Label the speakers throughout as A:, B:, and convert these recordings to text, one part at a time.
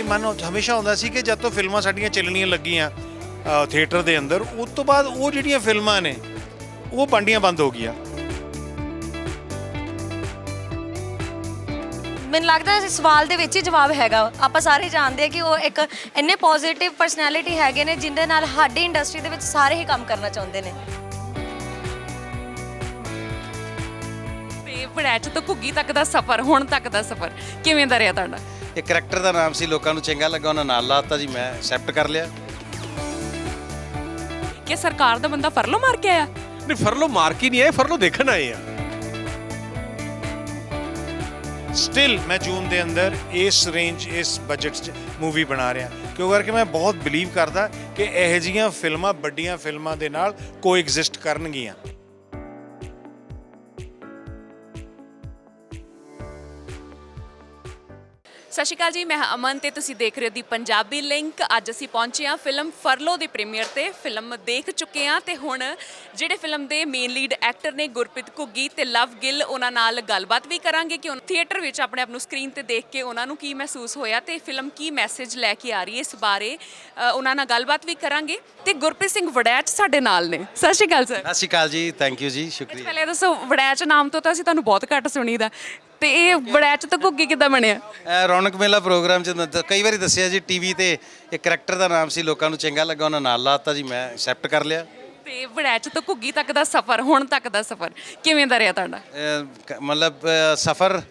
A: ਇਹ ਮਨ ਹਮੇਸ਼ਾ ਹੁੰਦਾ ਸੀ ਕਿ ਜਦ ਤੋਂ ਫਿਲਮਾਂ ਸਾਡੀਆਂ ਚੱਲਣੀਆਂ ਲੱਗੀਆਂ ਥੀਏਟਰ ਦੇ ਅੰਦਰ ਉਸ ਤੋਂ ਬਾਅਦ ਉਹ ਜਿਹੜੀਆਂ ਫਿਲਮਾਂ ਨੇ ਉਹ ਬਾਂਡੀਆਂ ਬੰਦ ਹੋ ਗਈਆਂ।
B: ਮੈਨੂੰ ਲੱਗਦਾ ਇਸ ਸਵਾਲ ਦੇ ਵਿੱਚ ਹੀ ਜਵਾਬ ਹੈਗਾ। ਆਪਾਂ ਸਾਰੇ ਜਾਣਦੇ ਆ ਕਿ ਉਹ ਇੱਕ ਇੰਨੇ ਪੋਜ਼ਿਟਿਵ ਪਰਸਨੈਲਿਟੀ ਹੈਗੇ ਨੇ ਜਿੰਦੇ ਨਾਲ ਸਾਡੀ ਇੰਡਸਟਰੀ ਦੇ ਵਿੱਚ ਸਾਰੇ ਹੀ ਕੰਮ ਕਰਨਾ ਚਾਹੁੰਦੇ ਨੇ।
C: ਤੇ ਵੜੈਚ ਤੋਂ ਘੁੱਗੀ ਤੱਕ ਦਾ ਸਫ਼ਰ ਹੁਣ ਤੱਕ ਦਾ ਸਫ਼ਰ। ਕਿਵੇਂ ਦਾ ਰਿਹਾ ਤੁਹਾਡਾ?
D: ਇਹ ਕਰੈਕਟਰ ਦਾ ਨਾਮ ਸੀ ਲੋਕਾਂ ਨੂੰ ਚੰਗਾ ਲੱਗਾ ਉਹਨਾਂ ਨਾਲ ਲਾਤਾ ਜੀ ਮੈਂ ਐਕਸੈਪਟ ਕਰ ਲਿਆ।
C: ਕਿ ਸਰਕਾਰ ਦਾ ਬੰਦਾ ਫਰਲੋ ਮਾਰ ਕੇ ਆਇਆ?
E: ਨਹੀਂ ਫਰਲੋ ਮਾਰ ਕੇ ਨਹੀਂ ਆਏ ਫਰਲੋ ਦੇਖਣ ਆਏ ਆ।
A: ਸਟਿਲ ਮੈਂ ਜੂਨ ਦੇ ਅੰਦਰ ਇਸ ਰੇਂਜ ਇਸ ਬਜਟ 'ਚ ਮੂਵੀ ਬਣਾ ਰਿਹਾ। ਕਿਉਂ? ਕਰਕੇ ਮੈਂ ਬਹੁਤ ਬਿਲੀਵ ਕਰਦਾ ਕਿ ਇਹੋ ਜਿਹੀਆਂ ਫਿਲਮਾਂ ਵੱਡੀਆਂ ਫਿਲਮਾਂ ਦੇ ਨਾਲ ਕੋਐਗਜ਼ਿਸਟ ਕਰਨਗੀਆਂ।
C: ਸਤਿ ਸ਼੍ਰੀ ਅਕਾਲ ਜੀ ਮੈਂ ਹਾਂ ਅਮਨ ਤੇ ਤੁਸੀਂ ਦੇਖ ਰਹੇ ਹੋ ਦੀ ਪੰਜਾਬੀ ਲਿੰਕ। ਅੱਜ ਅਸੀਂ ਪਹੁੰਚੇ ਹਾਂ ਫਿਲਮ ਫਰਲੋ ਦੇ ਪ੍ਰੀਮੀਅਰ ਤੇ। ਫਿਲਮ ਦੇਖ ਚੁੱਕੇ ਹਾਂ ਤੇ ਹੁਣ ਜਿਹੜੇ ਫਿਲਮ ਦੇ ਮੇਨ ਲੀਡ ਐਕਟਰ ਨੇ ਗੁਰਪ੍ਰੀਤ ਘੁੱਗੀ ਤੇ ਲਵ ਗਿੱਲ ਉਹਨਾਂ ਨਾਲ ਗੱਲਬਾਤ ਵੀ ਕਰਾਂਗੇ ਕਿ ਉਹ ਥੀਏਟਰ ਵਿੱਚ ਆਪਣੇ ਆਪ ਨੂੰ ਸਕਰੀਨ ਤੇ ਦੇਖ ਕੇ ਉਹਨਾਂ ਨੂੰ ਕੀ ਮਹਿਸੂਸ ਹੋਇਆ ਤੇ ਫਿਲਮ ਕੀ ਮੈਸੇਜ ਲੈ ਕੇ ਆ ਰਹੀ ਹੈ ਇਸ ਬਾਰੇ ਅ, ਉਹਨਾਂ ਨਾਲ ਗੱਲਬਾਤ ਵੀ ਕਰਾਂਗੇ। ਤੇ ਗੁਰਪ੍ਰੀਤ ਸਿੰਘ ਵੜੈਚ ਸਾਡੇ ਨਾਲ ਨੇ। ਸਤਿ ਸ਼੍ਰੀ ਅਕਾਲ ਸਰ।
D: ਸਤਿ ਸ਼੍ਰੀ ਅਕਾਲ ਜੀ ਥੈਂਕ ਯੂ ਜੀ ਸ਼ੁਕਰੀਆ।
C: ਪਹਿਲੇ ਦੱਸੋ ਵੜੈਚ ਨਾਮ ਤੋਂ ਤਾਂ ਅਸੀਂ ਤੁਹਾਨੂੰ ਬਹੁਤ ਘੱਟ ਸੁਣੀਦਾ। ਤੇ ਇਹ ਵੜੈਚ ਤੋਂ ਘੁੱਗੀ ਕਿੱਦਾਂ ਬਣਿਆ?
D: ਇਹ ਰੌਣਕ ਮੇਲਾ ਪ੍ਰੋਗਰਾਮ ਚ ਦ- ਕਈ ਵਾਰੀ ਦੱਸਿਆ ਜੀ ਟੀਵੀ ਤੇ ਇਹ ਕਰੈਕਟਰ ਦਾ ਨਾਮ ਸੀ ਲੋਕਾਂ ਨੂੰ ਚੰਗਾ ਲੱਗਾ ਉਹਨਾਂ ਨਾਲ ਲਾਤਾ ਜੀ ਮੈਂ ਐਕਸੈਪਟ ਕਰ ਲਿਆ।
C: ਤੇ ਵੜੈਚ ਤੋਂ ਘੁੱਗੀ ਤੱਕ ਦਾ ਸਫ਼ਰ ਹੁਣ ਤੱਕ ਦਾ ਸਫ਼ਰ ਕਿਵੇਂ ਦਾ ਰਿਹਾ ਤੁਹਾਡਾ?
D: ਅਹ ਕ- ਮਤਲਬ ਸਫ਼ਰ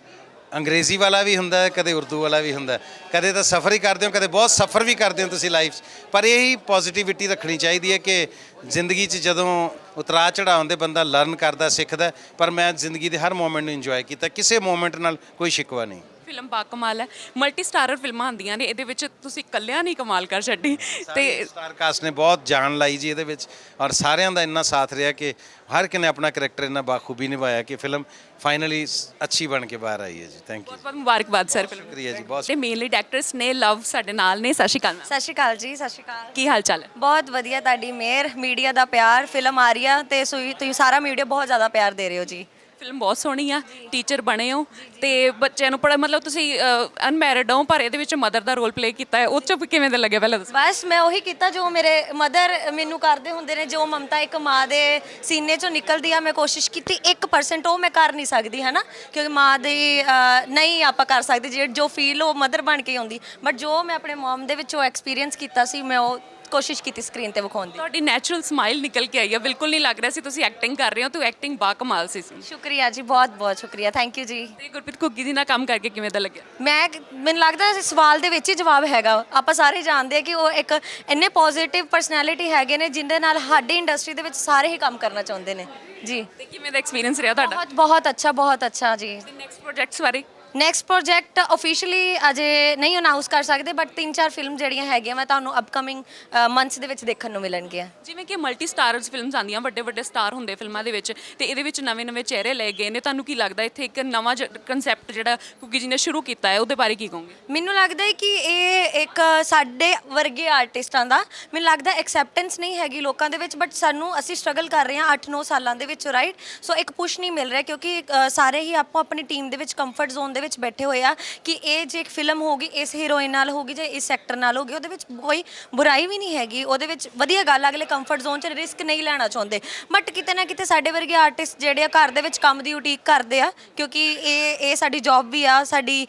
D: ਅੰਗਰੇਜ਼ੀ ਵਾਲਾ ਵੀ ਹੁੰਦਾ ਹੈ ਕਦੇ ਉਰਦੂ ਵਾਲਾ ਵੀ ਹੁੰਦਾ। ਹੈ। ਕਦੇ ਤਾਂ ਸਫ਼ਰ ਹੀ ਕਰਦੇ ਹੋ ਕਦੇ ਬਹੁਤ ਸਫ਼ਰ ਵੀ ਕਰਦੇ ਹੋ ਤੁਸੀਂ ਲਾਈਫ 'ਚ। ਪਰ ਇਹ ਹੀ ਪੋਜ਼ਿਟਿਵਿਟੀ ਰੱਖਣੀ ਚਾਹੀਦੀ ਹੈ ਕਿ ਜ਼ਿੰਦਗੀ 'ਚ ਜਦੋਂ ਉਤਰਾਅ ਚੜਾਉਂਦੇ ਬੰਦਾ ਲਰਨ ਕਰਦਾ, ਸਿੱਖਦਾ, ਪਰ ਮੈਂ ਜ਼ਿੰਦਗੀ ਦੇ ਹਰ ਮੂਮੈਂਟ ਨੂੰ ਇੰਜੋਏ ਕੀਤਾ। ਕਿਸੇ ਮੂਮੈਂਟ ਨਾਲ ਕੋਈ ਸ਼ਿਕਵਾ ਨਹੀਂ।
C: ਫਿਲਮ ਬਾ ਕਮਾਲ ਹੈ। ਮਲਟੀ ਸਟਾਰਰ ਫਿਲਮਾਂ ਆਉਂਦੀਆਂ ਨੇ ਇਹਦੇ ਵਿੱਚ ਤੁਸੀਂ ਇਕੱਲਿਆਂ ਨਹੀਂ ਕਮਾਲ ਕਰ ਛੱਡੀ। ਤੇ
D: ਸਟਾਰ ਕਾਸਟ ਨੇ ਬਹੁਤ ਜਾਨ ਲਾਈ ਜੀ ਇਹਦੇ ਵਿੱਚ। ਔਰ ਸਾਰਿਆਂ ਦਾ ਇੰਨਾ ਸਾਥ ਰਿਹਾ ਕਿ ਹਰ ਇੱਕ ਨੇ ਆਪਣਾ ਕਰੈਕਟਰ ਇੰਨਾ ਬਾਖੂਬੀ ਨਿਭਾਇਆ ਕਿ ਫਿਲਮ ਫਾਈਨਲੀ ਅੱਛੀ ਬਣ ਕੇ ਬਾਹਰ ਆਈ ਹੈ ਜੀ। ਥੈਂਕ ਯੂ
C: ਬਹੁਤ ਬਹੁਤ ਮੁਬਾਰਕਬਾਦ ਸਰ ਫਿਲਮ
D: ਸ਼ੁਕਰੀਆ ਜੀ ਬਹੁਤ
C: ਤੇ ਮੇਨਲੀ ਡਾਇਰੈਕਟਰਸ ਨੇ ਲਵ ਸਾਡੇ ਨਾਲ ਨੇ। ਸਤਿ ਸ਼੍ਰੀ ਅਕਾਲ ma'am।
B: ਸਤਿ ਸ਼੍ਰੀ ਅਕਾਲ ਜੀ ਸਤਿ ਸ਼੍ਰੀ ਅਕਾਲ।
C: ਕੀ ਹਾਲ ਚਾਲ ਹੈ?
B: ਬਹੁਤ ਵਧੀਆ ਤੁਹਾਡੀ ਮਿਹਰ ਮੀਡੀਆ ਦਾ ਪਿਆਰ ਫਿਲਮ ਆ ਰਹੀ ਆ ਤੇ ਸੂਈ- ਤੁਸੀਂ ਸਾਰਾ ਮੀਡੀਆ ਬਹੁਤ ਜ਼ਿਆਦਾ ਪਿਆਰ ਦੇ ਰਹੇ ਹੋ ਜੀ।
C: ਫਿਲਮ ਬਹੁਤ ਸੋਹਣੀ ਆ ਟੀਚਰ ਬਣੇ ਹੋ ਤੇ ਬੱਚਿਆਂ ਨੂੰ ਪੜਾ ਮਤਲਬ ਤੁਸੀਂ ਅਨਮੈਰਿਡ ਹੋ, ਪਰ ਇਹਦੇ ਵਿੱਚ ਮਦਰ ਦਾ ਰੋਲ ਪਲੇ ਕੀਤਾ ਹੈ, ਉਹ ਚ ਕਿਵੇਂ ਦਾ ਲੱਗਿਆ ਪਹਿਲਾਂ ਦੱਸੋ?
B: ਬਸ ਮੈਂ ਉਹੀ ਕੀਤਾ ਜੋ ਮੇਰੇ ਮਦਰ ਮੈਨੂੰ ਕਰਦੇ ਹੁੰਦੇ ਨੇ, ਜੋ ਮਮਤਾ ਇੱਕ ਮਾਂ ਦੇ ਸੀਨੇ ਚੋਂ ਨਿਕਲਦੀ ਆ, ਮੈਂ ਕੋਸ਼ਿਸ਼ ਕੀਤੀ 1% ਉਹ ਮੈਂ ਕਰ ਨਹੀਂ ਸਕਦੀ ਹੈ ਨਾ ਕਿਉਂਕਿ ਮਾਂ ਦੀ ਨਹੀਂ ਆਪਾਂ ਕਰ ਸਕਦੇ ਜਿਹੜੇ ਜੋ ਫੀਲ ਉਹ ਮਦਰ ਬਣ ਕੇ ਆਉਂਦੀ। ਬਟ ਜੋ ਮੈਂ ਆਪਣੇ ਮਮ ਦੇ ਵਿੱਚੋਂ ਐਕਸਪੀਰੀਅੰਸ ਕੀਤਾ ਸੀ, ਮੈਂ ਉਹ ਕੋਸ਼ਿਸ਼ ਕੀਤੀ ਸਕਰੀਨ ਤੇ ਵਿਖਾਉਣ ਦੀ।
C: ਤੁਹਾਡੀ ਨੈਚੁਰਲ ਸਮਾਈਲ ਨਿਕਲ ਕੇ ਆਈ ਆ ਬਿਲਕੁਲ ਨਹੀਂ ਲੱਗ ਰਿਹਾ ਸੀ ਤੁਸੀਂ ਐਕਟਿੰਗ ਕਰ ਰਹੇ ਹੋ ਤੇ ਐਕਟਿੰਗ ਬਾ ਕਮਾਲ ਸੀ ਸੀ।
B: ਸ਼ੁਕਰੀਆ ਜੀ ਬਹੁਤ ਬਹੁਤ ਸ਼ੁਕਰੀਆ ਥੈਂਕ ਯੂ ਜੀ।
C: ਤੇ ਗੁਰਪ੍ਰੀਤ ਘੁੱਗੀ ਜੀ ਨਾਲ ਕੰਮ ਕਰਕੇ ਕਿਵੇਂ ਦਾ ਲੱਗਿਆ?
B: ਮੈਂ ਮੈਨੂੰ ਲੱਗਦਾ ਇਸ ਸਵਾਲ ਦੇ ਵਿੱਚ ਹੀ ਜਵਾਬ ਹੈਗਾ। ਆਪਾਂ ਸਾਰੇ ਜਾਣਦੇ ਆ ਕਿ ਉਹ ਇੱਕ ਇੰਨੇ ਪੋਜ਼ਿਟਿਵ ਪਰਸਨੈਲਿਟੀ ਹੈਗੇ ਨੇ ਜਿੰਦੇ ਨਾਲ ਸਾਡੀ ਇੰਡਸਟਰੀ ਦੇ ਵਿੱਚ ਸਾਰੇ ਹੀ ਕੰਮ ਕਰਨਾ ਚਾਹੁੰਦੇ ਨੇ। ਜੀ।
C: ਤੇ ਕਿਵੇਂ ਦਾ ਐਕਸਪੀਰੀਅੰਸ ਰਿਹਾ ਤੁਹਾਡਾ?
B: ਬਹੁਤ ਬਹੁਤ ਅੱਛਾ ਬਹੁਤ ਅੱਛਾ ਜੀ।
C: ਨੈਕਸਟ ਪ੍ਰੋਜੈਕਟਸ ਬਾਰੇ?
B: ਨੈਕਸਟ ਪ੍ਰੋਜੈਕਟ ਆਫੀਸ਼ੀਅਲੀ ਅਜੇ ਨਹੀਂ ਅਨਾਉਂਸ ਕਰ ਸਕਦੇ ਬਟ ਤਿੰਨ ਚਾਰ ਫਿਲਮ ਜਿਹੜੀਆਂ ਹੈਗੀਆਂ ਮੈਂ ਤੁਹਾਨੂੰ ਅਪਕਮਿੰਗ ਮੰਥਸ ਦੇ ਵਿੱਚ ਦੇਖਣ ਨੂੰ ਮਿਲਣਗੀਆਂ।
C: ਜਿਵੇਂ ਕਿ ਮਲਟੀ ਸਟਾਰਰਸ ਫਿਲਮਸ ਆਉਂਦੀਆਂ ਵੱਡੇ ਵੱਡੇ ਸਟਾਰ ਹੁੰਦੇ ਫਿਲਮਾਂ ਦੇ ਵਿੱਚ ਤੇ ਇਹਦੇ ਵਿੱਚ ਨਵੇਂ ਨਵੇਂ ਚਿਹਰੇ ਲਏ ਗਏ ਨੇ। ਤੁਹਾਨੂੰ ਕੀ ਲੱਗਦਾ ਇੱਥੇ ਇੱਕ ਨਵਾਂ ਕਨਸੈਪਟ ਜਿਹੜਾ ਕੁਕੀ ਜੀ ਨੇ ਸ਼ੁਰੂ ਕੀਤਾ ਹੈ ਉਹਦੇ ਬਾਰੇ ਕੀ ਕਹੋਗੇ?
B: ਮੈਨੂੰ ਲੱਗਦਾ ਹੈ ਕਿ ਇਹ ਇੱਕ ਸਾਡੇ ਵਰਗੇ ਆਰਟਿਸਟਾਂ ਦਾ ਮੈਨੂੰ ਲੱਗਦਾ ਐਕਸੈਪਟੈਂਸ ਨਹੀਂ ਹੈਗੀ ਲੋਕਾਂ ਦੇ ਵਿੱਚ ਬਟ ਸਾਨੂੰ ਅਸੀਂ ਸਟਰਗਲ ਕਰ ਰਹੇ ਹਾਂ 8-9 ਸਾਲਾਂ ਦੇ ਵਿੱਚ ਰਾਈਟ ਸੋ ਇੱਕ ਪੁਸ਼ ਨਹੀਂ ਮਿਲ ਰਿਹਾ ਕਿਉਂਕਿ ਸਾਰੇ ਹੀ ਆਪੋ ਆਪਣੀ ਟੀਮ ਦੇ ਵਿੱਚ ਕੰਫਰਟ ਜ਼ੋਨ ਦੇ ਵਿੱਚ ਬੈਠੇ ਹੋਏ ਆ ਕਿ ਇਹ ਜੇ ਇੱਕ ਫਿਲਮ ਹੋਗੀ ਇਸ ਹੀਰੋਇਨ ਨਾਲ ਹੋਗੀ ਜਾਂ ਇਸ ਐਕਟਰ ਨਾਲ ਹੋਗੀ ਉਹਦੇ ਵਿੱਚ ਕੋਈ ਬੁਰਾਈ ਵੀ ਨਹੀਂ ਹੈਗੀ। ਉਹਦੇ ਵਿੱਚ ਵਧੀਆ ਗੱਲ ਆ, ਅਗਲੇ ਕੰਫਰਟ ਜ਼ੋਨ 'ਚ ਰਿਸਕ ਨਹੀਂ ਲੈਣਾ ਚਾਹੁੰਦੇ। ਬਟ ਕਿਤੇ ਨਾ ਕਿਤੇ ਸਾਡੇ ਵਰਗੇ ਆਰਟਿਸਟ ਜਿਹੜੇ ਆ ਘਰ ਦੇ ਵਿੱਚ ਕੰਮ ਦੀ ਉਡੀਕ ਕਰਦੇ ਆ ਕਿਉਂਕਿ ਇਹ ਇਹ ਸਾਡੀ ਜੌਬ ਵੀ ਆ ਸਾਡੀ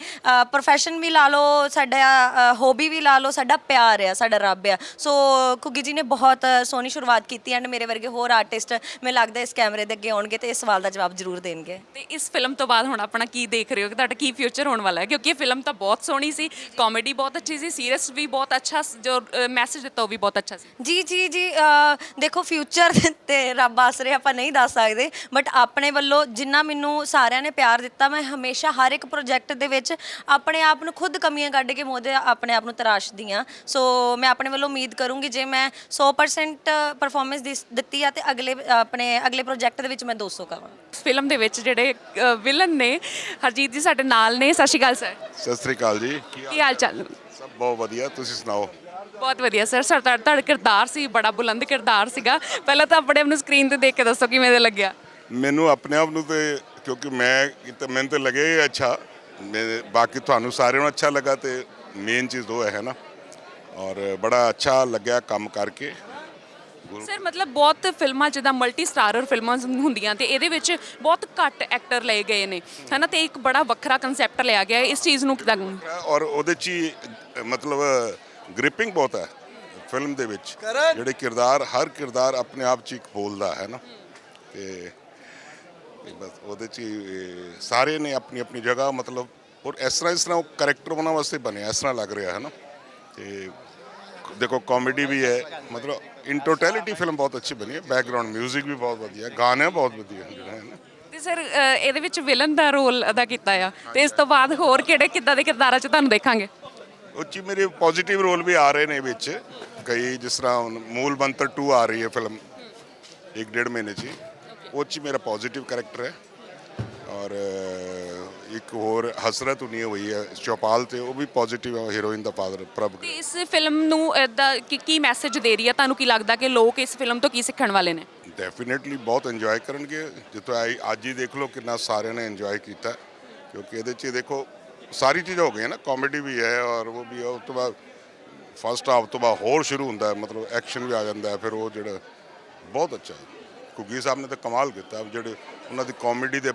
B: ਪ੍ਰੋਫੈਸ਼ਨ ਵੀ ਲਾ ਲਓ ਸਾਡਾ ਹੌਬੀ ਵੀ ਲਾ ਲਓ ਸਾਡਾ ਪਿਆਰ ਆ ਸਾਡਾ ਰੱਬ ਆ। ਸੋ ਕੁਗੀ ਜੀ ਨੇ ਬਹੁਤ ਸੋਹਣੀ ਸ਼ੁਰੂਆਤ ਕੀਤੀ ਐਂਡ ਮੇਰੇ ਵਰਗੇ ਹੋਰ ਆਰਟਿਸਟ ਮੈਨੂੰ ਲੱਗਦਾ ਇਸ ਕੈਮਰੇ ਦੇ ਅੱਗੇ ਆਉਣਗੇ ਤੇ ਇਸ ਸਵਾਲ ਦਾ ਜਵਾਬ ਜ਼ਰੂਰ ਦੇਣਗੇ।
C: ਤੇ ਇਸ ਫਿਲਮ ਤੋਂ ਬਾਅਦ ਹੁਣ ਆਪਣਾ ਕੀ ਦੇਖ ਰਹੇ ਹੋ? ਕਿ ਤੁਹਾਡਾ ਕੀ ਫਿਊਚਰ ਹੋਣ ਵਾਲਾ ਹੈ? ਕਿਉਂਕਿ ਇਹ ਫਿਲਮ ਤਾਂ ਬਹੁਤ ਸੋਹਣੀ ਸੀ ਕਾਮੇਡੀ ਬਹੁਤ ਅੱਛੀ ਸੀ ਸੀਰੀਅਸ ਵੀ ਬਹੁਤ ਅੱਛਾ ਸੀ, ਜੋ ਮੈਸੇਜ ਦਿੱਤਾ ਉਹ ਵੀ ਬਹੁਤ ਅੱਛਾ ਸੀ।
B: ਜੀ ਜੀ ਜੀ ਅ, ਦੇਖੋ ਫਿਊਚਰ ਤੇ ਰੱਬ ਆਸਰੇ ਆਪਾਂ ਨਹੀਂ ਦੱਸ ਸਕਦੇ ਬਟ ਆਪਣੇ ਵੱਲੋਂ ਜਿੰਨਾ ਮੈਨੂੰ ਸਾਰਿਆਂ ਨੇ ਪਿਆਰ ਦਿੱਤਾ ਮੈਂ ਹਮੇਸ਼ਾ ਹਰ ਇੱਕ ਪ੍ਰੋਜੈਕਟ ਦੇ ਵਿੱਚ ਆਪਣੇ ਆਪ ਨੂੰ ਖੁਦ ਕਮੀਆਂ ਕੱਢ ਕੇ ਮੋਦੇ ਆਪਣੇ ਆਪ ਨੂੰ ਤਰਾਸ਼ਦੀ ਆ ਸੋ ਮੈਂ ਆਪਣੇ ਵੱਲੋਂ ਉਮੀਦ ਕਰੂੰਗੀ ਜੇ ਮੈਂ 100% ਪਰਫਾਰਮੈਂਸ ਦਿੱਤੀ ਆ ਤੇ ਅਗਲੇ ਆਪਣੇ ਅਗਲੇ ਪ੍ਰੋਜੈਕਟ ਦੇ ਵਿੱਚ ਮੈਂ 200 ਕਰਾਂ
C: ਫਿਲਮ ਦੇ ਵਿੱਚ ਜਿਹੜੇ ਵਿਲਨ ਨੇ ਹਰਜੀਤ ਜੀ ਸਾਡੇ ਨਾਲ ਨੇ। ਸਤਿ ਸ਼੍ਰੀ ਅਕਾਲ ਸਰ।
F: ਸਤਿ ਸ੍ਰੀ ਅਕਾਲ ਜੀ। ਕੀ ਹਾਲ
C: ਚਾਲ?
F: ਸਭ ਬਹੁਤ ਵਧੀਆ ਤੁਸੀਂ ਸੁਣਾਓ?
C: ਬਹੁਤ ਵਧੀਆ ਸਰ। ਸਰ ਤੁਹਾਡਾ ਤੁਹਾਡਾ ਕਿਰਦਾਰ ਸੀ ਬੜਾ ਬੁਲੰਦ ਕਿਰਦਾਰ ਸੀਗਾ। ਪਹਿਲਾਂ ਤਾਂ ਆਪਣੇ ਆਪ ਨੂੰ ਸਕਰੀਨ ਤੇ ਦੇਖ ਕੇ ਦੱਸੋ ਕਿਵੇਂ ਦਾ ਲੱਗਿਆ?
F: ਮੈਨੂੰ ਆਪਣੇ ਆਪ ਨੂੰ ਤੇ ਕਿਉਂਕਿ ਮੈਂ ਤਾਂ ਮੈਨੂੰ ਤੇ ਲੱਗੇ ਅੱਛਾ। ਮੈਂ ਬਾਕੀ ਤੁਹਾਨੂੰ ਸਾਰਿਆਂ ਨੂੰ ਅੱਛਾ ਲੱਗਾ ਤੇ ਮੇਨ ਚੀਜ਼ ਉਹ ਹੈ ਨਾ? ਔਰ ਬੜਾ ਅੱਛਾ ਲੱਗਿਆ ਕੰਮ ਕਰਕੇ।
C: ਸਰ ਮਤਲਬ ਬਹੁਤ ਫਿਲਮਾਂ ਜਿੱਦਾਂ ਮਲਟੀ ਸਟਾਰਰ ਫਿਲਮਾਂ ਹੁੰਦੀਆਂ ਤੇ ਇਹਦੇ ਵਿੱਚ ਬਹੁਤ ਘੱਟ ਐਕਟਰ ਲਏ ਗਏ ਨੇ। ਹਨਾ ਤੇ ਇੱਕ ਬੜਾ ਵੱਖਰਾ ਕਨਸੈਪਟ ਲਿਆ ਗਿਆ ਹੈ। ਇਸ ਚੀਜ਼ ਨੂੰ ਕਿਦਾਂ
F: ਔਰ ਉਹਦੇ ਚ ਹੀ ਮਤਲਬ ਗ੍ਰਿਪਿੰਗ ਬਹੁਤ ਹੈ ਫਿਲਮ ਦੇ ਵਿੱਚ। ਜਿਹੜੇ ਕਿਰਦਾਰ ਹਰ ਕਿਰਦਾਰ ਆਪਣੇ ਆਪ ਚ ਇੱਕ ਬੋਲਦਾ ਹੈ ਨਾ। ਤੇ ਤੇ ਬਸ ਉਹਦੇ ਚ ਹੀ, ਸਾਰੇ ਨੇ ਆਪਣੀ ਆਪਣੀ ਜਗ੍ਹਾ ਮਤਲਬ ਔਰ ਇਸ ਤਰ੍ਹਾਂ ਇਸ ਤਰ੍ਹਾਂ ਉਹ ਕੈਰੈਕਟਰ ਬਣਾਉਣ ਵਾਸਤੇ ਬਣਿਆ ਇਸ ਤਰ੍ਹਾਂ ਲੱਗ ਰਿਹਾ ਹੈ ਨਾ। ਤੇ ਦੇਖੋ ਕਾਮੇਡੀ ਵੀ ਹੈ। ਮਤਲਬ ਇਨ ਟੋਟੈਲਿਟੀ ਫਿਲਮ ਬਹੁਤ ਅੱਛੀ ਬਣੀ ਹੈ। ਬੈਕਗ੍ਰਾਉਂਡ 뮤직 ਵੀ ਬਹੁਤ ਵਧੀਆ ਗਾਣੇ ਬਹੁਤ ਵਧੀਆ ਜਿਹੜਾ ਹੈ ਨਾ।
C: ਤੇ ਸਰ ਇਹਦੇ ਵਿੱਚ ਵਿਲਨ ਦਾ ਰੋਲ ਅਦਾ ਕੀਤਾ ਆ। ਤੇ ਇਸ ਤੋਂ ਬਾਅਦ ਹੋਰ ਕਿਹੜੇ ਕਿੱਦਾਂ ਦੇ ਕਿਰਦਾਰਾਂ 'ਚ ਤੁਹਾਨੂੰ ਦੇਖਾਂਗੇ?
F: ਉਹ 'ਚ ਮੇਰੇ ਪੋਜ਼ਿਟਿਵ ਰੋਲ ਵੀ ਆ ਰਹੇ ਨੇ ਵਿੱਚ। ਕਈ ਜਿਸ ਤਰ੍ਹਾਂ ਮੂਲ ਮੰਤਰ 2 ਆ ਰਹੀ ਹੈ ਫਿਲਮ ਇੱਕ ਡੇਢ ਮਹੀਨੇ 'ਚ ਹੀ। ਉਹ 'ਚ ਮੇਰਾ ਪੋਜ਼ਿਟਿਵ ਕਰੈਕਟਰ ਹੈ। ਔਰ ਇੱਕ ਹੋਰ ਹਸਰਤ ਉਨੀ ਹੋਈ ਹੈ ਚੌਪਾਲ ਤੇ ਉਹ ਵੀ ਪੋਜ਼ਿਟਿਵ ਹੀਰੋਇਨ ਦਾ ਫਾਦਰ ਪ੍ਰਭ
C: ਤੇ ਇਸ ਫਿਲਮ ਨੂੰ ਇਹਦਾ ਕੀ ਕੀ ਮੈਸੇਜ ਦੇ ਰਹੀ ਹੈ? ਤੁਹਾਨੂੰ ਕੀ ਲੱਗਦਾ ਕਿ ਲੋਕ ਇਸ ਫਿਲਮ ਤੋਂ ਕੀ ਸਿੱਖਣ ਵਾਲੇ ਨੇ?
F: ਡੈਫੀਨਿਟਲੀ ਬਹੁਤ ਇੰਜੋਏ ਕਰਨਗੇ। ਜਿੱਥੋਂ ਆਈ ਅੱਜ ਹੀ ਦੇਖ ਲਓ ਕਿੰਨਾ ਸਾਰਿਆਂ ਨੇ ਇੰਜੋਏ ਕੀਤਾ। ਕਿਉਂਕਿ ਇਹਦੇ 'ਚ ਦੇਖੋ ਸਾਰੀ ਚੀਜ਼ਾਂ ਹੋ ਗਈਆਂ ਨਾ ਕਾਮੇਡੀ ਵੀ ਹੈ ਔਰ ਉਹ ਵੀ ਹੈ ਉਸ ਤੋਂ ਬਾਅਦ ਫਸਟ ਹਾਫ ਤੋਂ ਬਾਅਦ ਹੋਰ ਸ਼ੁਰੂ ਹੁੰਦਾ ਹੈ ਮਤਲਬ ਐਕਸ਼ਨ ਵੀ ਆ ਜਾਂਦਾ ਹੈ ਫਿਰ ਉਹ ਜਿਹੜਾ ਬਹੁਤ ਅੱਛਾ ਹੈ। ਕੁਗੀ ਸਾਹਿਬ ਨੇ ਤਾਂ ਕਮਾਲ ਕੀਤਾ ਜਿਹੜੇ ਉਹਨਾਂ ਦੀ ਕਾਮੇਡੀ ਦੇ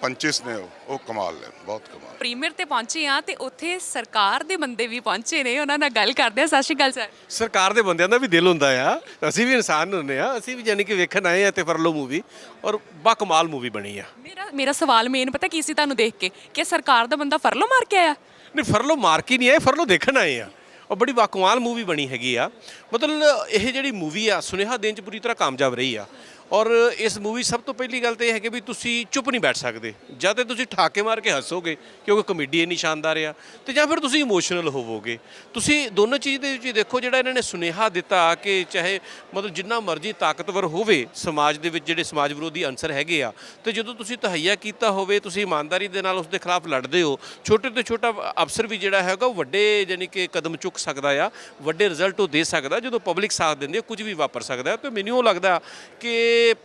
F: ਪੰਚਸ ਨੇ ਉਹ- ਉਹ ਕਮਾਲ ਨੇ ਬਹੁਤ ਕਮਾਲ।
C: ਪ੍ਰੀਮੀਅਰ ਤੇ ਪਹੁੰਚੇ ਆ ਤੇ ਉੱਥੇ ਸਰਕਾਰ ਦੇ ਬੰਦੇ ਵੀ ਪਹੁੰਚੇ ਨੇ ਉਹਨਾਂ ਨਾਲ ਗੱਲ ਕਰਦੇ ਆ ਸਤਿ ਸ਼੍ਰੀ ਅਕਾਲ ਸਰ।
E: ਸਰਕਾਰ ਦੇ ਬੰਦਿਆਂ ਦਾ ਵੀ ਦਿਲ ਹੁੰਦਾ ਆ। ਅਸੀਂ ਵੀ ਇਨਸਾਨ ਹੁੰਦੇ ਆ ਅਸੀਂ ਵੀ ਯਾਨੀ ਕਿ ਵੇਖਣ ਆਏ ਆ ਤੇ ਫਰਲੋ ਮੂਵੀ ਔਰ ਬਾ ਕਮਾਲ ਮੂਵੀ ਬਣੀ ਆ।
C: ਮੇਰਾ ਮੇਰਾ ਸਵਾਲ ਮੇਨ ਪਤਾ ਕੀ ਸੀ ਤੁਹਾਨੂੰ ਦੇਖ ਕੇ? ਕਿ ਸਰਕਾਰ ਦਾ ਬੰਦਾ ਫਰਲੋ ਮਾਰ ਕੇ ਆਇਆ?
E: ਨਹੀਂ ਫਰਲੋ ਮਾਰ ਕੇ ਨਹੀਂ ਆਏ ਫਰਲੋ ਦੇਖਣ ਆਏ ਆ। ਉਹ ਬੜੀ ਬਾਕਮਾਲ ਮੂਵੀ ਬਣੀ ਹੈਗੀ ਆ। ਮਤਲਬ ਇਹ ਜਿਹੜੀ ਮੂਵੀ ਆ ਸੁਨੇਹਾ ਦੇਣ ਚ ਪੂਰੀ ਤਰ੍ਹਾਂ ਕਾਮਯਾਬ ਰਹੀ ਆ। ਔਰ ਇਸ ਮੂਵੀ ਸਭ ਤੋਂ ਪਹਿਲੀ ਗੱਲ ਤੇ ਇਹ ਹੈ ਕਿ ਵੀ ਤੁਸੀਂ ਚੁੱਪ ਨਹੀਂ ਬੈਠ ਸਕਦੇ। ਜਾਂ ਤੇ ਤੁਸੀਂ ਠਾਕੇ ਮਾਰ ਕੇ ਹੱਸੋਗੇ, ਕਿਉਂਕਿ ਕਮੇਡੀ ਇੰਨੀ ਸ਼ਾਨਦਾਰ ਆ, ਤੇ ਜਾਂ ਫਿਰ ਤੁਸੀਂ ਇਮੋਸ਼ਨਲ ਹੋਵੋਗੇ। ਤੁਸੀਂ ਦੋਨੋਂ ਚੀਜ਼ ਦੇ ਵਿੱਚ ਦੇਖੋ, ਜਿਹੜਾ ਇਹਨਾਂ ਨੇ ਸੁਨੇਹਾ ਦਿੱਤਾ ਕਿ ਚਾਹੇ ਮਤਲਬ ਜਿੰਨਾ ਮਰਜ਼ੀ ਤਾਕਤਵਰ ਹੋਵੇ, ਸਮਾਜ ਦੇ ਵਿੱਚ ਜਿਹੜੇ ਸਮਾਜ ਵਿਰੋਧੀ ਅਨਸਰ ਹੈਗੇ ਆ, ਤੇ ਜਦੋਂ ਤੁਸੀਂ ਤਹਈਆ ਕੀਤਾ ਹੋਵੇ, ਤੁਸੀਂ ਇਮਾਨਦਾਰੀ ਦੇ ਨਾਲ ਉਸ ਦੇ ਖਿਲਾਫ ਲੜਦੇ ਹੋ, ਛੋਟੇ ਤੋਂ ਛੋਟਾ ਅਫਸਰ ਵੀ ਜਿਹੜਾ ਹੈਗਾ, ਉਹ ਵੱਡੇ ਯਾਨੀ ਕਿ ਕਦਮ ਚੁੱਕ ਸਕਦਾ ਆ, ਵੱਡੇ ਰਿਜ਼ਲਟ ਉਹ ਦੇ ਸਕਦਾ, ਜਦੋਂ ਪਬਲਿਕ ਸਾਥ ਦਿੰਦੀ ਹੈ ਕੁਝ ਵੀ ਵਾਪਰ ਸਕਦਾ ਹੈ ਤੇ ਮੈਨੂੰ ਉਹ ਲੱਗਦਾ ਕਿ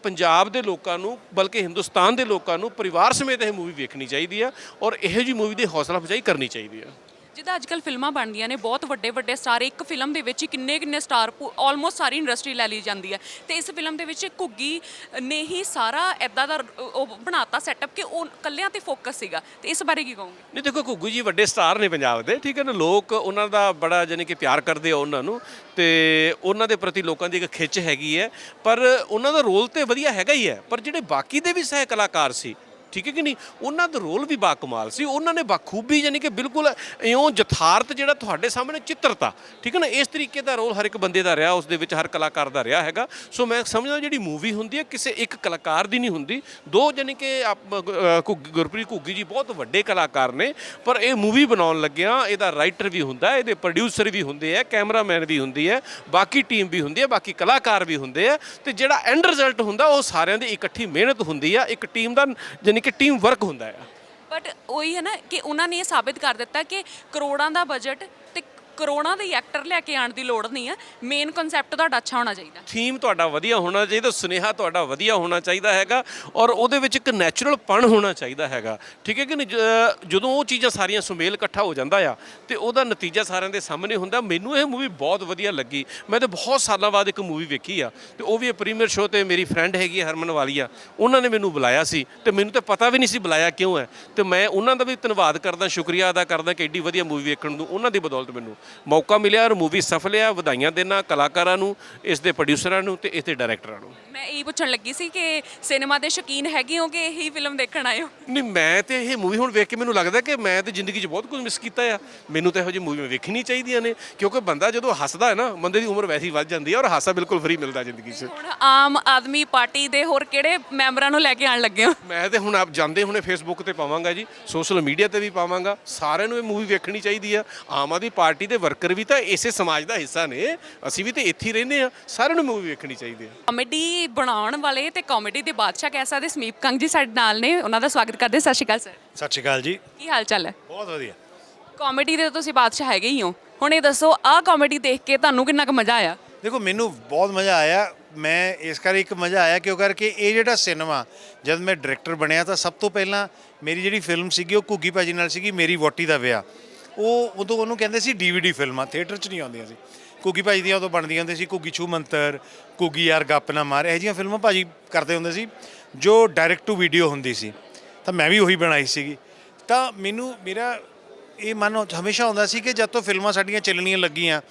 E: ਪੰਜਾਬ ਦੇ ਲੋਕਾਂ ਨੂੰ, ਬਲਕਿ ਹਿੰਦੁਸਤਾਨ ਦੇ ਲੋਕਾਂ ਨੂੰ ਪਰਿਵਾਰ ਸਮੇਤ ਇਹ ਮੂਵੀ ਵੇਖਣੀ ਚਾਹੀਦੀ ਆ ਔਰ ਇਹੋ ਜੀ ਮੂਵੀ ਦੀ ਹੌਸਲਾ ਅਫਜ਼ਾਈ ਕਰਨੀ ਚਾਹੀਦੀ ਆ।
C: ਜਿੱਦਾਂ ਅੱਜ ਕੱਲ ਫਿਲਮਾਂ ਬਣਦੀਆਂ ਨੇ, ਬਹੁਤ ਵੱਡੇ ਵੱਡੇ ਸਟਾਰ, ਇੱਕ ਫਿਲਮ ਦੇ ਵਿੱਚ ਹੀ ਕਿੰਨੇ ਕਿੰਨੇ ਸਟਾਰ ਆਲਮੋਸਟ ਸਾਰੀ ਇੰਡਸਟਰੀ ਲੈ ਲਈ ਜਾਂਦੀ ਹੈ। ਤੇ ਇਸ ਫਿਲਮ ਦੇ ਵਿੱਚ ਘੁੱਗੀ ਨੇ ਹੀ ਸਾਰਾ ਐਦਾਂ ਦਾ, ਉਹ ਬਣਾਤਾ ਸੈਟਅਪ ਕਿ ਉਹ ਕੱਲਿਆਂ ਤੇ ਫੋਕਸ ਸੀਗਾ। ਤੇ ਇਸ ਬਾਰੇ ਕੀ ਕਹੋਗੇ?
E: ਨਹੀਂ, ਦੇਖੋ ਘੁੱਗੂ ਜੀ ਵੱਡੇ ਸਟਾਰ ਨੇ ਪੰਜਾਬ ਦੇ, ਠੀਕ ਹੈ ਨਾ? ਲੋਕ ਉਹਨਾਂ ਦਾ ਬੜਾ ਜਾਨੀ ਕਿ ਪਿਆਰ ਕਰਦੇ ਆ ਉਹਨਾਂ ਨੂੰ, ਤੇ ਉਹਨਾਂ ਦੇ ਪ੍ਰਤੀ ਲੋਕਾਂ ਦੀ ਇੱਕ ਖਿੱਚ ਹੈਗੀ ਹੈ। ਪਰ ਉਹਨਾਂ ਦਾ ਰੋਲ ਤੇ ਵਧੀਆ ਹੈਗਾ ਹੀ ਹੈ। ਪਰ ਜਿਹੜੇ ਬਾਕੀ ਦੇ ਵੀ ਸਹਿ ਕਲਾਕਾਰ ਸੀ ਠੀਕ ਹੈ ਕਿ ਨਹੀਂ? ਉਹਨਾਂ ਦਾ ਰੋਲ ਵੀ ਬਾਕਮਾਲ ਸੀ। ਉਹਨਾਂ ਨੇ ਬਾਖੂਬੀ ਯਾਨੀ ਕਿ ਬਿਲਕੁਲ ਇਉਂ ਯਥਾਰਥ ਜਿਹੜਾ ਤੁਹਾਡੇ ਸਾਹਮਣੇ ਚਿੱਤਰਤਾ, ਠੀਕ ਹੈ ਨਾ? ਇਸ ਤਰੀਕੇ ਦਾ ਰੋਲ ਹਰ ਇੱਕ ਬੰਦੇ ਦਾ ਰਿਹਾ ਉਸ ਦੇ ਵਿੱਚ ਹਰ ਕਲਾਕਾਰ ਦਾ ਰਿਹਾ ਹੈਗਾ। ਸੋ ਮੈਂ ਸਮਝਦਾ ਜਿਹੜੀ ਮੂਵੀ ਹੁੰਦੀ ਹੈ, ਕਿਸੇ ਇੱਕ ਕਲਾਕਾਰ ਦੀ ਨਹੀਂ ਹੁੰਦੀ। ਦੋ ਯਾਨੀ ਕਿ ਆਪ- ਗੁਰਪ੍ਰੀਤ ਘੁੱਗੀ ਜੀ ਬਹੁਤ ਵੱਡੇ ਕਲਾਕਾਰ ਨੇ, ਪਰ ਇਹ ਮੂਵੀ ਬਣਾਉਣ ਲੱਗਿਆ ਇਹਦਾ ਰਾਈਟਰ ਵੀ ਹੁੰਦਾ, ਇਹਦੇ ਪ੍ਰੋਡਿਊਸਰ ਵੀ ਹੁੰਦੇ ਆ, ਕੈਮਰਾਮੈਨ ਵੀ ਹੁੰਦੀ ਹੈ, ਬਾਕੀ ਟੀਮ ਵੀ ਹੁੰਦੀ ਹੈ, ਬਾਕੀ ਕਲਾਕਾਰ ਵੀ ਹੁੰਦੇ ਆ ਤੇ ਜਿਹੜਾ ਐਂਡ ਰਿਜ਼ਲਟ ਹੁੰਦਾ, ਉਹ ਸਾਰਿਆਂ ਦੀ ਇਕੱਠੀ ਮਿਹਨਤ ਹੁੰਦੀ ਆ। ਇੱਕ ਟੀਮ ਦਾ ਯਾਨੀ ਕਿ ਟੀਮ ਵਰਕ ਹੁੰਦਾ ਆ।
C: ਬਟ ਉਹੀ ਹੈ ਨਾ ਕਿ ਉਹਨਾਂ ਨੇ ਇਹ ਸਾਬਿਤ ਕਰ ਦਿੱਤਾ ਕਿ ਕਰੋੜਾਂ ਦਾ ਬਜਟ ਕਰੋੜਾਂ ਦੇ ਐਕਟਰ ਲੈ ਕੇ ਆਉਣ ਦੀ ਲੋੜ ਨਹੀਂ ਹੈ ਮੇਨ ਕਨਸੈਪਟ ਤੁਹਾਡਾ ਅੱਛਾ ਹੋਣਾ ਚਾਹੀਦਾ।
E: ਥੀਮ ਤੁਹਾਡਾ ਵਧੀਆ ਹੋਣਾ ਚਾਹੀਦਾ, ਸੁਨੇਹਾ ਤੁਹਾਡਾ ਵਧੀਆ ਹੋਣਾ ਚਾਹੀਦਾ ਹੈਗਾ ਔਰ ਉਹਦੇ ਵਿੱਚ ਇੱਕ ਨੈਚੁਰਲ ਪਣ ਹੋਣਾ ਚਾਹੀਦਾ ਹੈਗਾ। ਠੀਕ ਹੈ ਕਿ ਨਹੀਂ? ਜ- ਜਦੋਂ ਉਹ ਚੀਜ਼ਾਂ ਸਾਰੀਆਂ ਸੁਮੇਲ ਇਕੱਠਾ ਹੋ ਜਾਂਦਾ ਆ ਤੇ ਉਹਦਾ ਨਤੀਜਾ ਸਾਰਿਆਂ ਦੇ ਸਾਹਮਣੇ ਹੁੰਦਾ, ਮੈਨੂੰ ਇਹ ਮੂਵੀ ਬਹੁਤ ਵਧੀਆ ਲੱਗੀ। ਮੈਂ ਤੇ ਬਹੁਤ ਸਾਲਾਂ ਬਾਅਦ ਇੱਕ ਮੂਵੀ ਵੇਖੀ ਆ ਤੇ ਉਹ ਵੀ ਇਹ ਪ੍ਰੀਮੀਅਰ ਸ਼ੋਅ ਤੇ ਮੇਰੀ ਫਰੈਂਡ ਹੈਗੀ ਆ, ਹਰਮਨ ਵਾਲੀਆ ਉਹਨਾਂ ਨੇ ਮੈਨੂੰ ਬੁਲਾਇਆ ਸੀ ਤੇ ਮੈਨੂੰ ਤਾਂ ਪਤਾ ਵੀ ਨਹੀਂ ਸੀ ਬੁਲਾਇਆ ਕਿਉਂ ਹੈ। ਤੇ ਮੈਂ ਉਹਨਾਂ ਦਾ ਵੀ ਧੰਨਵਾਦ ਕਰਦਾ, ਸ਼ੁਕਰੀਆ ਅਦਾ ਕਰਦਾ ਕਿ ਐਡੀ ਵਧੀਆ ਮੂਵੀ ਵੇਖਣ ਨੂੰ, ਉਹਨਾਂ ਦੀ ਬਦੌਲਤ ਮੈਨੂੰ। ਮੌਕਾ ਮਿਲਿਆ ਔਰ ਮੂਵੀ ਸਫਲ ਆ ਵਧਾਈਆਂ ਦੇਣਾ ਕਲਾਕਾਰਾਂ ਨੂੰ ਇਸ ਦੇ ਪ੍ਰੋਡਿਊਸਰਾਂ ਨੂੰ ਤੇ ਇਸ ਦੇ ਡਾਇਰੈਕਟਰਾਂ ਨੂੰ।
C: ਮੈਂ ਇਹ ਪੁੱਛਣ ਲੱਗੀ ਸੀ ਕਿ ਸਿਨੇਮਾ ਦੇ ਸ਼ੌਕੀਨ ਹੈਗੇ ਹੋ ਕਿ ਇਹੀ ਫਿਲਮ ਦੇਖਣ ਆਏ ਹੋ?
E: ਨਹੀਂ ਮੈਂ ਤੇ ਇਹ ਮੂਵੀ ਹੁਣ ਵੇਖ ਕੇ ਮੈਨੂੰ ਲੱਗਦਾ ਕਿ ਮੈਂ ਤੇ ਜ਼ਿੰਦਗੀ 'ਚ ਬਹੁਤ ਕੁਝ ਮਿਸ ਕੀਤਾ ਆ। ਮੈਨੂੰ ਤਾਂ ਇਹੋ ਜਿਹੀ ਮੂਵੀ ਵੇਖਣੀ ਚਾਹੀਦੀਆਂ ਨੇ ਕਿਉਂਕਿ ਬੰਦਾ ਜਦੋਂ ਹੱਸਦਾ ਹੈ ਨਾ ਬੰਦੇ ਦੀ ਉਮਰ ਵੈਸੇ ਹੀ ਵੱਧ ਜਾਂਦੀ ਹੈ ਔਰ ਹਾਸਾ ਬਿਲਕੁਲ ਫ੍ਰੀ ਮਿਲਦਾ ਜ਼ਿੰਦਗੀ 'ਚ।
C: ਹੁਣ ਆਮ ਆਦਮੀ ਪਾਰਟੀ ਦੇ ਹੋਰ ਕਿਹੜੇ ਮੈਂਬਰਾਂ ਨੂੰ ਲੈ ਕੇ ਆਣ ਲੱਗੇ ਹੋ?
E: ਮੈਂ ਤੇ ਹੁਣ ਆਪ ਜਾਂਦੇ ਹੁਣੇ ਫੇਸਬੁੱਕ ਤੇ ਪਾਵਾਂਗਾ ਜੀ ਸੋਸ਼ਲ ਮੀਡੀਆ ਤੇ ਵੀ ਪਾਵਾਂਗਾ ਸਾਰਿਆਂ ਨੂੰ ਇਹ ਮੂਵੀ ਵੇਖਣੀ ਚਾਹੀਦੀ ਆ। ਆਮ ਆਦਮੀ ਪਾਰਟੀ ਦੇ ਵਰਕਰ ਵੀ ਤਾਂ ਇਸੇ ਸਮਾਜ ਦਾ ਹਿੱਸਾ ਨੇ। ਅਸੀਂ ਵੀ ਤੇ ਇੱਥੇ ਹੀ ਰਹਿੰਦੇ ਆ ਸਾਰਿਆਂ ਨੂੰ ਮੂਵੀ ਵੇਖਣੀ ਚਾਹੀਦੀ ਆ
C: ਕਾਮੇਡੀ ਬਣਾਉਣ ਵਾਲੇ ਤੇ ਕਾਮੇਡੀ ਦੇ ਬਾਦਸ਼ਾਹ ਕਹਿ ਸਕਦੇ ਸਮੀਪ ਕੰਗ ਜੀ ਸਾਡੇ ਨਾਲ ਨੇ। ਉਹਨਾਂ ਦਾ ਸਵਾਗਤ ਕਰਦੇ ਸਤਿ ਸ਼੍ਰੀ ਅਕਾਲ ਸਰ।
A: ਸਤਿ ਸ਼੍ਰੀ ਅਕਾਲ ਜੀ।
C: ਕੀ ਹਾਲ ਚਾਲ ਹੈ?
A: ਬਹੁਤ ਵਧੀਆ।
C: ਕਾਮੇਡੀ ਦੇ ਤਾਂ ਤੁਸੀਂ ਬਾਦਸ਼ਾਹ ਹੈਗੇ ਹੀ ਹੋ। ਹੁਣ ਇਹ ਦੱਸੋ ਆਹ ਕਾਮੇਡੀ ਦੇਖ ਕੇ ਤੁਹਾਨੂੰ ਕਿੰਨਾ ਕੁ ਮਜ਼ਾ ਆਇਆ?
A: ਦੇਖੋ ਮੈਨੂੰ ਬਹੁਤ ਮਜ਼ਾ ਆਇਆ। ਮੈਂ ਇਸ ਕਰ ਇੱਕ ਮਜ਼ਾ ਆਇਆ ਕਿਉਂ ਕਰਕੇ ਇਹ ਜਿਹੜਾ ਸਿਨੇਮਾ ਜਦ ਮੈਂ ਡਾਇਰੈਕਟਰ ਬਣਿਆ ਤਾਂ ਸਭ ਤੋਂ ਪਹਿਲਾਂ ਮੇਰੀ ਜਿਹੜੀ ਫਿਲਮ ਸੀਗੀ ਉਹ ਘੁੱਗੀ ਭਾਜੀ ਨਾਲ ਸੀਗੀ ਮੇਰੀ ਵੋਟੀ ਦਾ ਵਿਆਹ। ਉਹ ਉਦੋਂ ਉਹਨੂੰ ਕਹਿੰਦੇ ਸੀ ਡੀਵੀਡੀ ਫਿਲਮਾਂ, ਥੀਏਟਰ 'ਚ ਨਹੀਂ ਆਉਂਦੀਆਂ ਸੀ। ਕੁੱਗੀ ਭਾਜੀ ਦੀਆਂ ਉਦੋਂ ਬਣਦੀਆਂ ਹੁੰਦੀਆਂ ਸੀ ਕੁੱਗੀ ਛੂ ਮੰਤਰ ਕੁੱਗੀ ਯਾਰ ਗੱਪ ਨਾ ਮਾਰ, ਇਹੋ ਜਿਹੀਆਂ ਫਿਲਮਾਂ ਭਾਜੀ ਕਰਦੇ ਹੁੰਦੇ ਸੀ, ਜੋ ਡਾਇਰੈਕਟ ਟੂ ਵੀਡੀਓ ਹੁੰਦੀ ਸੀ। ਤਾਂ ਮੈਂ ਵੀ ਉਹੀ ਬਣਾਈ ਸੀਗੀ। ਤਾਂ ਮੈਨੂੰ, ਮੇਰਾ ਇਹ ਮਨ ਹਮੇਸ਼ਾ ਹੁੰਦਾ ਸੀ ਕਿ ਜਦ ਤੋਂ ਫਿਲਮਾਂ ਸਾਡੀਆਂ ਚੱਲਣੀਆਂ ਲੱਗੀਆਂ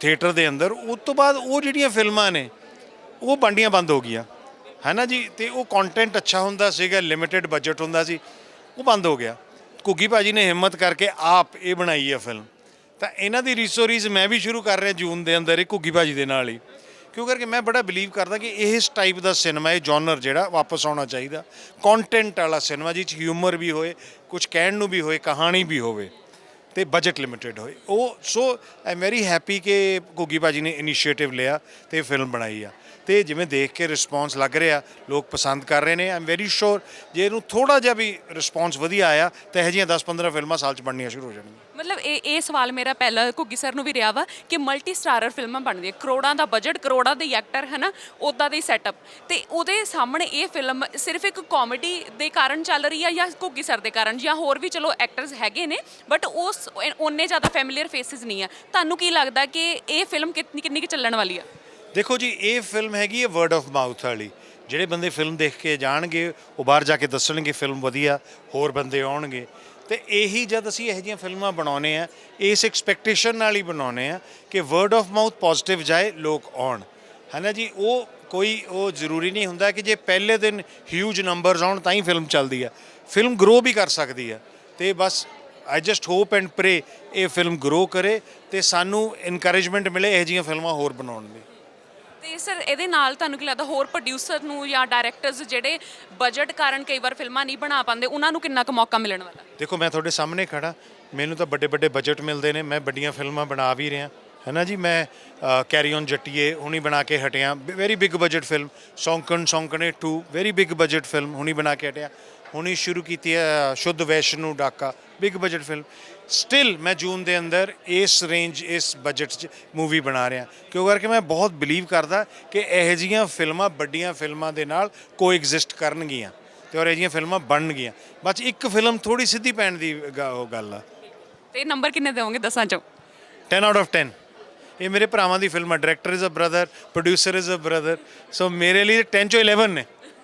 A: ਥੀਏਟਰ ਦੇ ਅੰਦਰ, ਉਸ ਤੋਂ ਬਾਅਦ ਉਹ ਜਿਹੜੀਆਂ ਫਿਲਮਾਂ ਨੇ, ਉਹ ਬਾਂਡੀਆਂ ਬੰਦ ਹੋ ਗਈਆਂ। ਹੈ ਨਾ ਜੀ? ਤੇ ਉਹ ਕੰਟੈਂਟ ਅੱਛਾ ਹੁੰਦਾ ਸੀਗਾ ਲਿਮਿਟਿਡ ਬਜਟ ਹੁੰਦਾ ਸੀ, ਉਹ ਬੰਦ ਹੋ ਗਿਆ। ਘੁੱਗੀ ਭਾਜੀ ਨੇ ਹਿੰਮਤ ਕਰਕੇ ਆਪ ਇਹ ਬਣਾਈ ਹੈ ਫਿਲਮ ਤਾਂ ਇਹਨਾਂ ਦੀ ਰੀਸੋਰੀਜ਼ ਮੈਂ ਵੀ ਸ਼ੁਰੂ ਕਰ ਰਿਹਾ ਜੂਨ ਦੇ ਅੰਦਰ ਇਹ ਘੁੱਗੀ ਭਾਜੀ ਦੇ ਨਾਲ ਹੀ। ਕਿਉਂ ਕਰਕੇ ਮੈਂ ਬੜਾ ਬਿਲੀਵ ਕਰਦਾ ਕਿ ਇਸ ਟਾਈਪ ਦਾ ਸਿਨੇਮਾ ਇਹ ਜਨਰ ਜਿਹੜਾ ਵਾਪਸ ਆਉਣਾ ਚਾਹੀਦਾ। ਕੰਟੈਂਟ ਵਾਲਾ ਸਿਨੇਮਾ ਜਿਹ 'ਚ ਹਿਊਮਰ ਵੀ ਹੋਏ ਕੁਝ ਕਹਿਣ ਨੂੰ ਵੀ ਹੋਏ, ਕਹਾਣੀ ਵੀ ਹੋਵੇ ਤੇ ਬਜਟ ਲਿਮਿਟਿਡ ਹੋਏ। ਉਹ so I am very happy ਕਿ ਘੁੱਗੀ ਭਾਜੀ ਨੇ ਇਨੀਸ਼ੀਏਟਿਵ ਲਿਆ ਤੇ ਫਿਲਮ ਬਣਾਈ ਆ। ਤੇ ਜਿਵੇਂ ਦੇਖ ਕੇ ਰਿਸਪੌਂਸ ਲੱਗ ਰਿਹਾ, ਲੋਕ ਪਸੰਦ ਕਰ ਰਹੇ ਨੇ। ਆਈ ਐਮ ਵੈਰੀ ਸ਼ੋਰ ਜੇ ਇਹਨੂੰ ਥੋੜਾ ਜਿਹਾ ਵੀ ਰਿਸਪੌਂਸ ਵਧੀਆ ਆਇਆ, ਤਾਂ ਇਹੋ ਜਿਹੀਆਂ 10-15 ਫਿਲਮਾਂ ਸਾਲ 'ਚ ਬਣਨੀਆਂ ਸ਼ੁਰੂ ਹੋ ਜਾਣਗੀਆਂ।
C: ਮਤਲਬ ਇਹ ਇਹ ਸਵਾਲ ਮੇਰਾ ਪਹਿਲਾਂ ਘੁੱਗੀ ਸਰ ਨੂੰ ਵੀ ਰਿਹਾ ਵਾ ਕਿ ਮਲਟੀ ਸਟਾਰਰ ਫਿਲਮਾਂ ਬਣਦੀਆਂ। ਕਰੋੜਾਂ ਦਾ ਬਜਟ ਕਰੋੜਾਂ ਦੇ ਐਕਟਰ ਹਨਾ? ਉਦਾਂ ਦੇ ਸੈਟਅਪ ਤੇ ਉਹਦੇ ਸਾਹਮਣੇ ਇਹ ਫਿਲਮ ਸਿਰਫ ਇੱਕ ਕਾਮੇਡੀ ਦੇ ਕਾਰਨ ਚੱਲ ਰਹੀ ਆ ਜਾਂ ਘੁੱਗੀ ਸਰ ਦੇ ਕਾਰਨ? ਜਾਂ ਹੋਰ ਵੀ ਚਲੋ ਐਕਟਰਸ ਹੈਗੇ ਨੇ ਬਟ ਉਸ, ਉਹਨੇ ਜ਼ਿਆਦਾ ਫੈਮਿਲੀਅਰ ਫੇਸਿਸ ਨਹੀਂ ਆ। ਤੁਹਾਨੂੰ ਕੀ ਲੱਗਦਾ ਕਿ ਇਹ ਫਿਲਮ ਕਿੰਨੀ ਕਿੰਨੀ ਕੁ ਚੱਲਣ ਵਾਲੀ ਆ?
A: ਦੇਖੋ ਜੀ, ਇਹ ਫਿਲਮ ਹੈਗੀ ਹੈ ਵਰਡ ਆਫ ਮਾਊਥ ਵਾਲੀ। ਜਿਹੜੇ ਬੰਦੇ ਫਿਲਮ ਦੇਖ ਕੇ ਜਾਣਗੇ, ਉਹ ਬਾਹਰ ਜਾ ਕੇ ਦੱਸਣਗੇ ਫਿਲਮ ਵਧੀਆ, ਹੋਰ ਬੰਦੇ ਆਉਣਗੇ। ਤੇ ਇਹੀ ਜਦ ਅਸੀਂ ਇਹੋ ਜਿਹੀਆਂ ਫਿਲਮਾਂ ਬਣਾਉਨੇ ਆ ਇਸ ਐਕਸਪੈਕਟੇਸ਼ਨ ਨਾਲ ਹੀ ਬਣਾਉਨੇ ਆ ਕਿ ਵਰਡ ਆਫ ਮਾਊਥ ਪੋਜ਼ਿਟਿਵ ਜਾਏ, ਲੋਕ ਆਉਣ। ਹੈ ਨਾ ਜੀ, ਉਹ ਕੋਈ, ਉਹ ਜ਼ਰੂਰੀ ਨਹੀਂ ਹੁੰਦਾ ਕਿ ਜੇ ਪਹਿਲੇ ਦਿਨ ਹਿਊਜ ਨੰਬਰਸ ਆਉਣ, ਤਾਂ ਹੀ ਫਿਲਮ ਚੱਲਦੀ ਆ। ਫਿਲਮ ਗਰੋ ਵੀ ਕਰ ਸਕਦੀ ਆ। ਤੇ ਬਸ I just hope and pray ਇਹ ਫਿਲਮ ਗਰੋ ਕਰੇ ਤੇ ਸਾਨੂੰ ਇਨਕਰੇਜਮੈਂਟ ਮਿਲੇ ਇਹੋ ਜਿਹੀਆਂ ਫਿਲਮਾਂ ਹੋਰ ਬਣਾਉਣ ਦੀ।
C: ਤੇ ਸਰ, ਇਹਦੇ ਨਾਲ ਤੁਹਾਨੂੰ ਕੀ ਲੱਗਦਾ ਹੋਰ ਪ੍ਰੋਡਿਊਸਰ ਨੂੰ ਜਾਂ ਡਾਇਰੈਕਟਰਸ ਜਿਹੜੇ ਬਜਟ ਕਾਰਨ ਕਈ ਵਾਰ ਫਿਲਮਾਂ ਨਹੀਂ ਬਣਾ ਪਾਉਂਦੇ, ਉਹਨਾਂ ਨੂੰ ਕਿੰਨਾ ਕੁ ਮੌਕਾ ਮਿਲਣ ਵਾਲਾ?
A: ਦੇਖੋ, ਮੈਂ ਤੁਹਾਡੇ ਸਾਹਮਣੇ ਖੜਾ। ਮੈਨੂੰ ਤਾਂ ਵੱਡੇ ਵੱਡੇ ਬਜਟ ਮਿਲਦੇ ਨੇ। ਮੈਂ ਵੱਡੀਆਂ ਫਿਲਮਾਂ ਬਣਾ ਵੀ ਰਿਹਾ। ਹੈ ਨਾ ਜੀ? ਮੈਂ ਕੈਰੀ ਔਨ ਜੱਟੀਏ ਹੁਣੀ ਬਣਾ ਕੇ ਹਟਿਆ। Very big budget film Saunkan Saunkne 2 very big budget film ਹੁਣੀ ਬਣਾ ਕੇ ਹਟਿਆ। ਹੁਣੀ ਸ਼ੁਰੂ ਕੀਤੀ ਹੈ ਸ਼ੁੱਧ ਵੈਸ਼ਨੂ ਡਾਕਾ। ਬਿਗ ਬਜਟ ਫਿਲਮ ਸਟਿਲ ਮੈਂ ਜੂਨ ਦੇ ਅੰਦਰ ਇਸ ਰੇਂਜ ਇਸ ਬਜਟ 'ਚ ਮੂਵੀ ਬਣਾ ਰਿਹਾ। ਕਿਉਂ? ਕਰਕੇ ਮੈਂ ਬਹੁਤ ਬਿਲੀਵ ਕਰਦਾ ਕਿ ਇਹੋ ਜਿਹੀਆਂ ਫਿਲਮਾਂ ਵੱਡੀਆਂ ਫਿਲਮਾਂ ਦੇ ਨਾਲ ਕੋਐਗਜ਼ਿਸਟ ਕਰਨਗੀਆਂ ਤੇ ਔਰ ਇਹ ਜਿਹੀਆਂ ਫਿਲਮਾਂ ਬਣਨਗੀਆਂ। ਬਸ ਇੱਕ ਫਿਲਮ ਥੋੜੀ ਸਿੱਧੀ ਪੈਣ ਦੀ ਗ- ਉਹ ਗੱਲ ਆ।
C: ਤੇ ਨੰਬਰ ਕਿੰਨੇ ਦੇਵੋਗੇ ਦਸਾਂ ਚੋਂ।
A: 10 ਆਊਟ ਆਫ 10 ਇਹ ਮੇਰੇ ਭਰਾਵਾਂ ਦੀ ਫਿਲਮ ਹੈ director is a brother producer is a brother so ਮੇਰੇ ਲਈ 10 ਚੋਂ 11 ਨੇ।